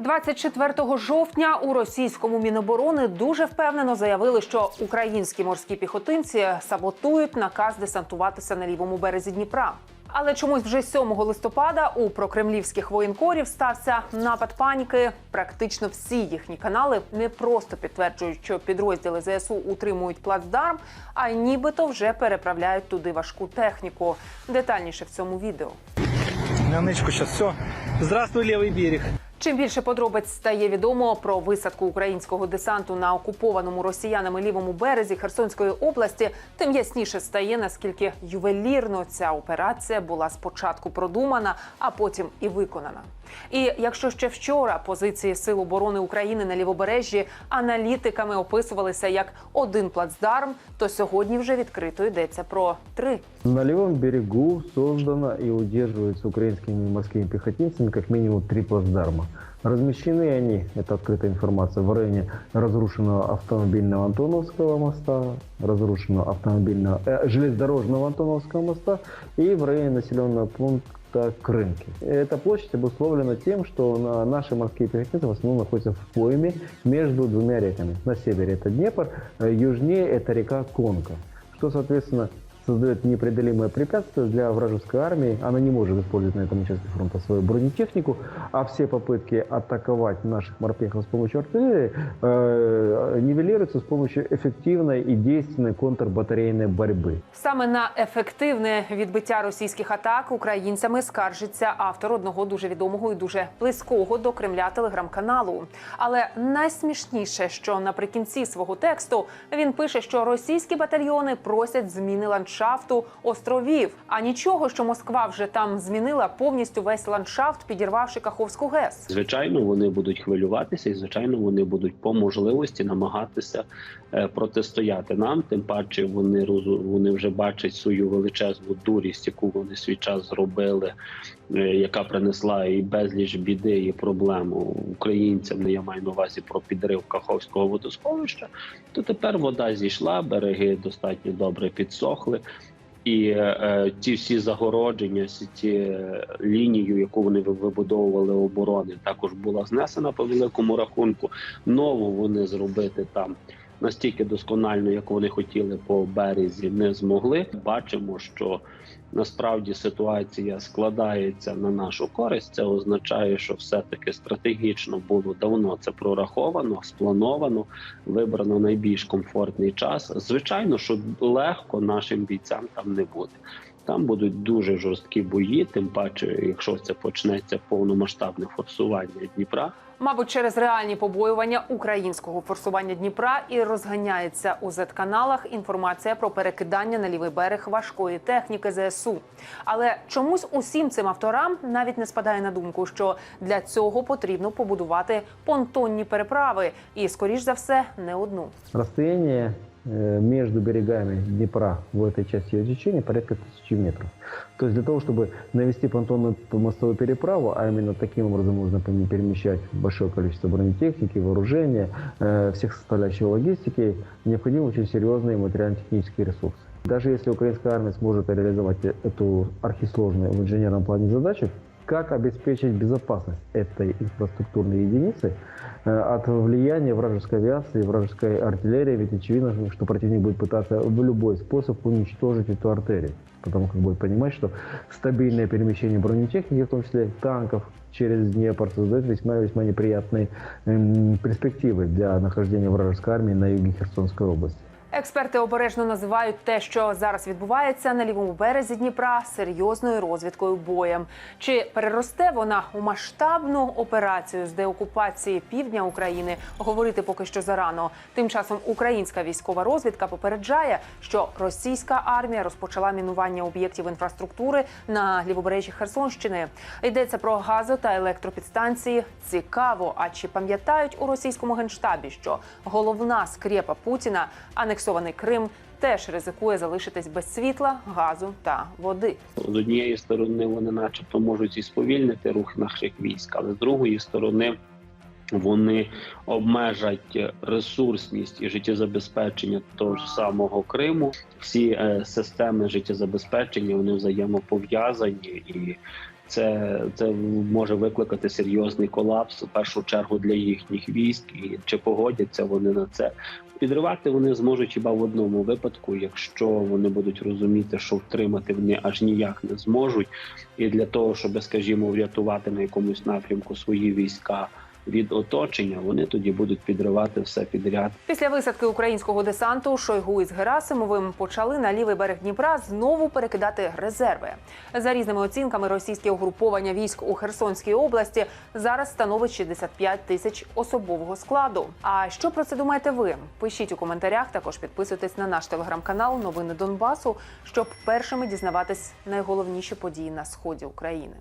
24 жовтня у російському міноборони дуже впевнено заявили, що українські морські піхотинці саботують наказ десантуватися на лівому березі Дніпра. Але чомусь вже 7 листопада у прокремлівських воєнкорів стався напад паніки. Практично всі їхні канали не просто підтверджують, що підрозділи ЗСУ утримують плацдарм, а нібито вже переправляють туди важку техніку. Детальніше в цьому відео. На сейчас все. Здравствуй, левый берег. Чим більше подробиць стає відомо про висадку українського десанту на окупованому росіянами лівому березі Херсонської області, тим ясніше стає наскільки ювелірно ця операція була спочатку продумана, а потім і виконана. І якщо ще вчора позиції Сил оборони України на лівобережжі аналітиками описувалися як один плацдарм, то сьогодні вже відкрито йдеться про три. На левом берегу создано и удерживается украинскими морскими пехотинцами как минимум три плацдарма. Размещены они, это открытая информация, в районе разрушенного автомобильного Антоновского моста, разрушенного автомобильного, э, железнодорожного Антоновского моста и в районе населенного пункта Крынки. Эта площадь обусловлена тем, что на- наши морские пехотинцы в основном находятся в пойме между двумя реками. На севере это Днепр, э, южнее это река Конка, что, соответственно, создает непреодолимое препятствие для вражеской армии. Она не может использовать на этом участке фронта свою бронетехнику, а все попытки атаковать наших морпехов с помощью артиллерии э, нивелируются с помощью эффективной и действенной контрбатарейной борьбы. Саме на ефективне відбиття російських атак українцями скаржиться автор одного дуже відомого і дуже близького до Кремля телеграм-каналу. Але найсмішніше, що наприкінці свого тексту він пише, що російські батальйони просять зміни ландшафту островів. А нічого, що Москва вже там змінила повністю весь ландшафт, підірвавши Каховську ГЕС. Звичайно, вони будуть хвилюватися, і звичайно, вони будуть по можливості намагатися е, протистояти нам. Тим паче, вони вони вже бачать свою величезну дурість, яку вони свій час зробили, яка принесла і безліч біди і проблем українцям. Я маю на увазі про підрив Каховського водосховища. То тепер вода зійшла, береги достатньо добре підсохли. І е, ті всі загородження, всі ті е, лінію, яку вони вибудовували оборони, також була знесена по великому рахунку. Нову вони зробити там настільки досконально, як вони хотіли по березі, не змогли. Бачимо, що насправді ситуація складається на нашу користь. Це означає, що все-таки стратегічно було давно це прораховано, сплановано, вибрано найбільш комфортний час. Звичайно, що легко нашим бійцям там не буде. Там будуть дуже жорсткі бої, тим паче, якщо це почнеться повномасштабне форсування Дніпра. Мабуть, через реальні побоювання українського форсування Дніпра і розганяється у Z-каналах інформація про перекидання на лівий берег важкої техніки ЗСУ. Але чомусь усім цим авторам навіть не спадає на думку, що для цього потрібно побудувати понтонні переправи, і скоріш за все не одну. Э, между берегами Днепра в этой части ее течения порядка тысячи метров. То есть для того, чтобы навести понтонную мостовую переправу, а именно таким образом можно пом- перемещать большое количество бронетехники, вооружения, э, всех составляющих логистики, необходимы очень серьезные материально-технические ресурсы. Даже если украинская армия сможет реализовать э- эту архисложную в инженерном плане задачу, как обеспечить безопасность этой инфраструктурной единицы э, от влияния вражеской авиации, вражеской артиллерии, ведь очевидно, что противник будет пытаться в любой способ уничтожить эту артерию. Потому как будет понимать, что стабильное перемещение бронетехники, в том числе танков, через Днепр создает весьма-весьма неприятные м, перспективы для нахождения вражеской армии на юге Херсонской области. Експерти обережно називають те, що зараз відбувається на лівому березі Дніпра, серйозною розвідкою боєм. Чи переросте вона у масштабну операцію з деокупації півдня України? Говорити поки що зарано. Тим часом українська військова розвідка попереджає, що російська армія розпочала мінування об'єктів інфраструктури на лівобережжі Херсонщини. Йдеться про газо та електропідстанції. Цікаво, а чи пам'ятають у російському генштабі, що головна скрепа Путіна анексований Крим теж ризикує залишитись без світла, газу та води. З однієї сторони, вони, начебто, можуть і сповільнити рух наших військ, але з другої сторони. Вони обмежать ресурсність і життєзабезпечення того ж самого Криму. Всі е, системи життєзабезпечення вони взаємопов'язані, і Це, це може викликати серйозний колапс в першу чергу для їхніх військ. І чи погодяться вони на це? Підривати вони зможуть хіба в одному випадку, якщо вони будуть розуміти, що втримати вони аж ніяк не зможуть, і для того, щоб, скажімо, врятувати на якомусь напрямку свої війська від оточення, вони тоді будуть підривати все підряд. Після висадки українського десанту Шойгу із Герасимовим почали на лівий берег Дніпра знову перекидати резерви. За різними оцінками, російське угруповання військ у Херсонській області зараз становить 65 тисяч особового складу. А що про це думаєте ви? Пишіть у коментарях. Також підписуйтесь на наш телеграм-канал Новини Донбасу, щоб першими дізнаватись найголовніші події на сході України.